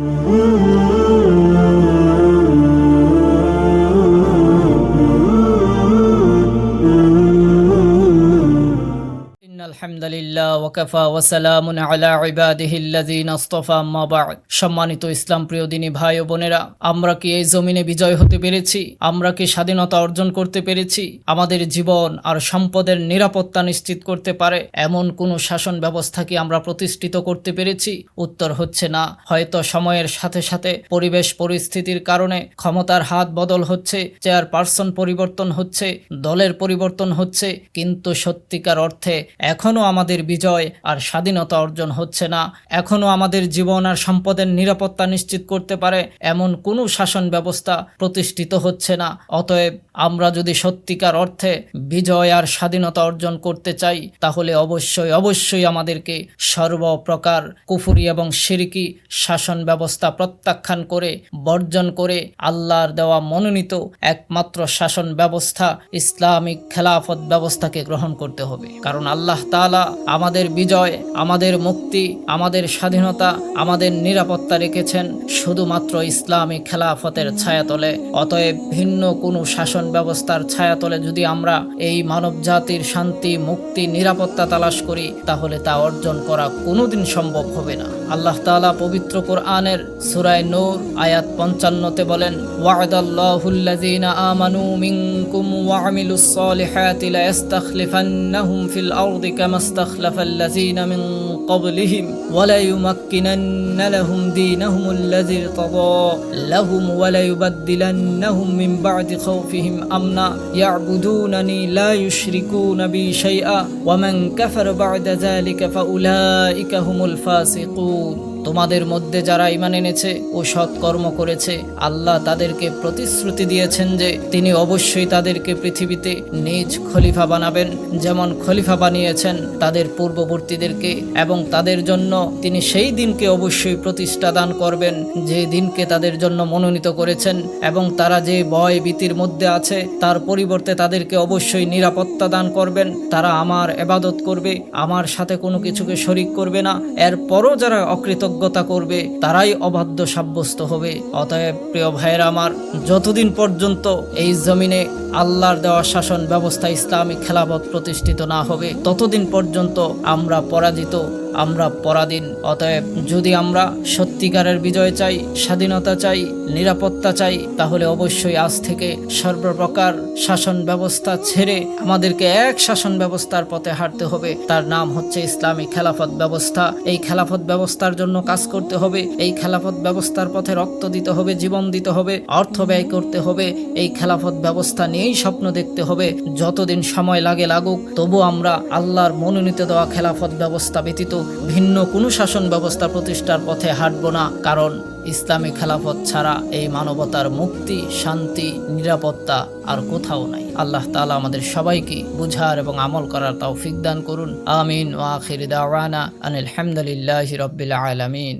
Ooh. সম্মানিত ইসলাম প্রিয় দিনী ভাই ও বোনেরা, আমরা কি এই জমিনে বিজয় হতে পেরেছি? আমরা কি স্বাধীনতা অর্জন করতে পেরেছি? আমাদের জীবন আর সম্পদের নিরাপত্তা নিশ্চিত করতে পারে? এমন কোন শাসন ব্যবস্থা কি আমরা প্রতিষ্ঠিত করতে পেরেছি? উত্তর হচ্ছে না। হয়তো সময়ের সাথে সাথে পরিবেশ পরিস্থিতির কারণে ক্ষমতার হাত বদল হচ্ছে, চেয়ারপারসন পরিবর্তন হচ্ছে, দলের পরিবর্তন হচ্ছে, কিন্তু সত্যিকার অর্থে এক এখনও আমাদের বিজয় আর স্বাধীনতা অর্জন হচ্ছে না। এখনও আমাদের জীবন আর সম্পদের নিরাপত্তা নিশ্চিত করতে পারে এমন কোনো শাসন ব্যবস্থা প্রতিষ্ঠিত হচ্ছে না। অতএব আমরা যদি সত্যিকার অর্থে বিজয় আর স্বাধীনতা অর্জন করতে চাই, তাহলে অবশ্যই অবশ্যই আমাদেরকে সর্বপ্রকার কুফুরি এবং সিরিকি শাসন ব্যবস্থা প্রত্যাখ্যান করে, বর্জন করে আল্লাহর দেওয়া মনোনীত একমাত্র শাসন ব্যবস্থা, ইসলামিক খেলাফত ব্যবস্থাকে গ্রহণ করতে হবে। কারণ আল্লাহ তাআলা আমাদের বিজয়, আমাদের মুক্তি, আমাদের স্বাধীনতা, আমাদের নিরাপত্তা রেখেছেন শুধুমাত্র ইসলামিক খেলাফতের ছায়াতলে। অতএব ভিন্ন কোনো শাসন ব্যবস্থার ছায়াতলে যদি আমরা এই মানব জাতির শান্তি মুক্তি নিরাপত্তা তালাশ করি তাহলে তা অর্জন করা কোনোদিন সম্ভব হবে না আল্লাহ তাআলা পবিত্র কোরআনের সূরায়ে নূর আয়াত পঞ্চান্নতে বলেন ওয়াদাল্লাহুল্লাযীনা আমানু মিনকুম ওয়া আমিলুস সালিহাতি লা ইস্তাখলিফান্নাহুম ফিল আরদি কামা ইস্তাখলাফাল্লাযীনা মিন قبلهم ولا يمكنن لهم دينهم الذي ارتضى لهم ولا يبدلنهم من بعد خوفهم امنا يعبدونني لا يشركون بي شيئا ومن كفر بعد ذلك فأولئك هم الفاسقون. তোমাদের মধ্যে যারা ইমান এনেছে ও সৎকর্ম করেছে, আল্লাহ তাদেরকে প্রতিশ্রুতি দিয়েছেন যে তিনি অবশ্যই তাদেরকে পৃথিবীতে নিজ খলিফা বানাবেন। যেমন খলিফা বানিয়েছেন তাদের পূর্ববর্তীদেরকে এবং তাদের জন্য তিনি সেই দিনকে অবশ্যই প্রতিষ্ঠা দান করবেন, যে দিনকে তাদের জন্য মনোনীত করেছেন এবং তারা যে ভয় ভীতির মধ্যে আছে তার পরিবর্তে তাদেরকে অবশ্যই নিরাপত্তা দান করবেন। তারা আমার এবাদত করবে, আমার সাথে কোনো কিছুকে শরিক করবে না। এরপরও যারা অকৃতজ্ঞতা করবে, তারাই অবাধ্য সাব্যস্ত হবে। অতএব প্রিয় ভাইয়ের আমার, যতদিন পর্যন্ত এই জমিনে আল্লাহর দেওয়া শাসন ব্যবস্থা ইসলামিক খেলাপথ প্রতিষ্ঠিত না হবে, ততদিন পর্যন্ত আমরা পরাজিত আমরা পরাধীন, অতএব যদি আমরা সত্যিকারের বিজয় চাই, স্বাধীনতা চাই, নিরাপত্তা চাই, তাহলে অবশ্যই আজ থেকে সর্বপ্রকার শাসন ব্যবস্থা ছেড়ে আমাদেরকে এক শাসন ব্যবস্থার পথে হাঁটতে হবে। তার নাম হচ্ছে ইসলামী খেলাফত ব্যবস্থা। এই খেলাফত ব্যবস্থার জন্য কাজ করতে হবে। এই খেলাফত ব্যবস্থার পথে রক্ত দিতে হবে, জীবন দিতে হবে, অর্থ ব্যয় করতে হবে। এই খেলাফত ব্যবস্থা নিয়েই স্বপ্ন দেখতে হবে। যতদিন সময় লাগে লাগুক, তবু আমরা আল্লাহর মনোনীত দেওয়া খেলাফত ব্যবস্থা ব্যতীত ভিন্ন কোনো শাসন ব্যবস্থা প্রতিষ্ঠার পথে হাঁটব না, কারণ ইসলামী খেলাফত ছাড়া এই মানবতার মুক্তি, শান্তি, নিরাপত্তা আর কোথাও নাই। আল্লাহ তালা আমাদের সবাইকে বুঝার এবং আমল করার তৌফিক দান করুন। আমিন। ওয়া আখির দাওয়ানা আনিল হামদুলিল্লাহ রবিল আলামিন।